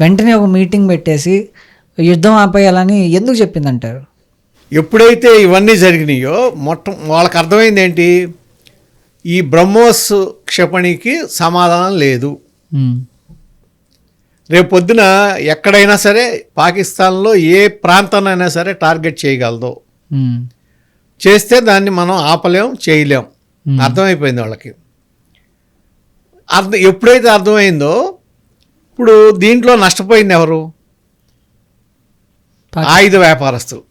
వెంటనే ఒక మీటింగ్ పెట్టేసి యుద్ధం ఆపేయాలని ఎందుకు చెప్పిందంటారు? ఎప్పుడైతే ఇవన్నీ జరిగినాయో మొత్తం వాళ్ళకి అర్థమైంది ఏంటి? ఈ బ్రహ్మోస్ క్షిపణికి సమాధానం లేదు. రేపు పొద్దున ఎక్కడైనా సరే పాకిస్తాన్లో ఏ ప్రాంతాన్నైనా సరే టార్గెట్ చేయగలదు. చేస్తే దాన్ని మనం ఆపలేం చేయలేం. అర్థమైపోయింది వాళ్ళకి. అర్థం ఎప్పుడైతే అర్థమైందో ఇప్పుడు దీంట్లో నష్టపోయింది ఎవరు? ఆయుధ వ్యాపారస్తులు.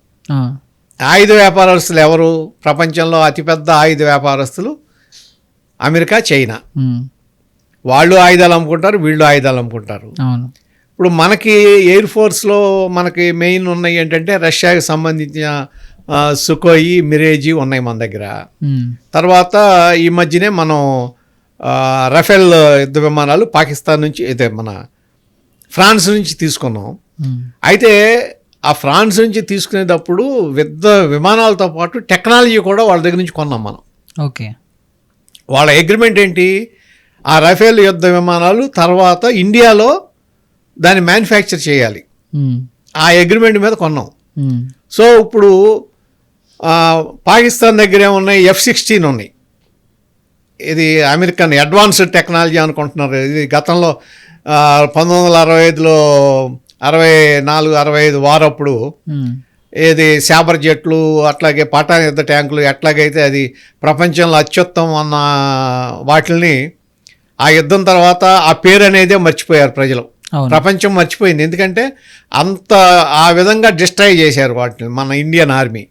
ఆయుధ వ్యాపారస్తులు ఎవరు? ప్రపంచంలో అతిపెద్ద ఆయుధ వ్యాపారస్తులు అమెరికా చైనా. వాళ్ళు ఆయుధాలు అమ్ముకుంటారు వీళ్ళు ఆయుధాలు అమ్ముకుంటారు. ఇప్పుడు మనకి ఎయిర్ ఫోర్స్లో మనకి మెయిన్ ఉన్నాయి ఏంటంటే రష్యాకి సంబంధించిన సుకోయి మిరేజీ ఉన్నాయి మన దగ్గర. తర్వాత ఈ మధ్యనే మనం రఫేల్ యుద్ధ విమానాలు పాకిస్తాన్ నుంచి ఇదే మన ఫ్రాన్స్ నుంచి తీసుకున్నాం. అయితే ఆ ఫ్రాన్స్ నుంచి తీసుకునేటప్పుడు యుద్ధ విమానాలతో పాటు టెక్నాలజీ కూడా వాళ్ళ దగ్గర నుంచి కొన్నాం మనం. ఓకే. వాళ్ళ అగ్రిమెంట్ ఏంటి? ఆ రఫేల్ యుద్ధ విమానాలు తర్వాత ఇండియాలో దాన్ని మ్యానుఫ్యాక్చర్ చేయాలి. ఆ అగ్రిమెంట్ మీద కొన్నాం. సో ఇప్పుడు పాకిస్తాన్ దగ్గర ఏమున్నాయి? ఎఫ్ సిక్స్టీన్ ఉన్నాయి. ఇది అమెరికన్ అడ్వాన్స్డ్ టెక్నాలజీ అనుకుంటున్నారు. ఇది గతంలో పంతొమ్మిది వందల అరవై ఐదులో అరవై నాలుగు అరవై ఐదు వారప్పుడు ఏది శాబర్ జెట్లు అట్లాగే పటాన్ యుద్ధ ట్యాంకులు ఎట్లాగైతే అది ప్రపంచంలో అత్యుత్తమం అన్న వాటిని ఆ యుద్ధం తర్వాత ఆ పేరు అనేదే మర్చిపోయారు ప్రజలు. ప్రపంచం మర్చిపోయింది. ఎందుకంటే అంత ఆ విధంగా డిస్ట్రాయ్ చేశారు వాటిని మన ఇండియన్ ఆర్మీ.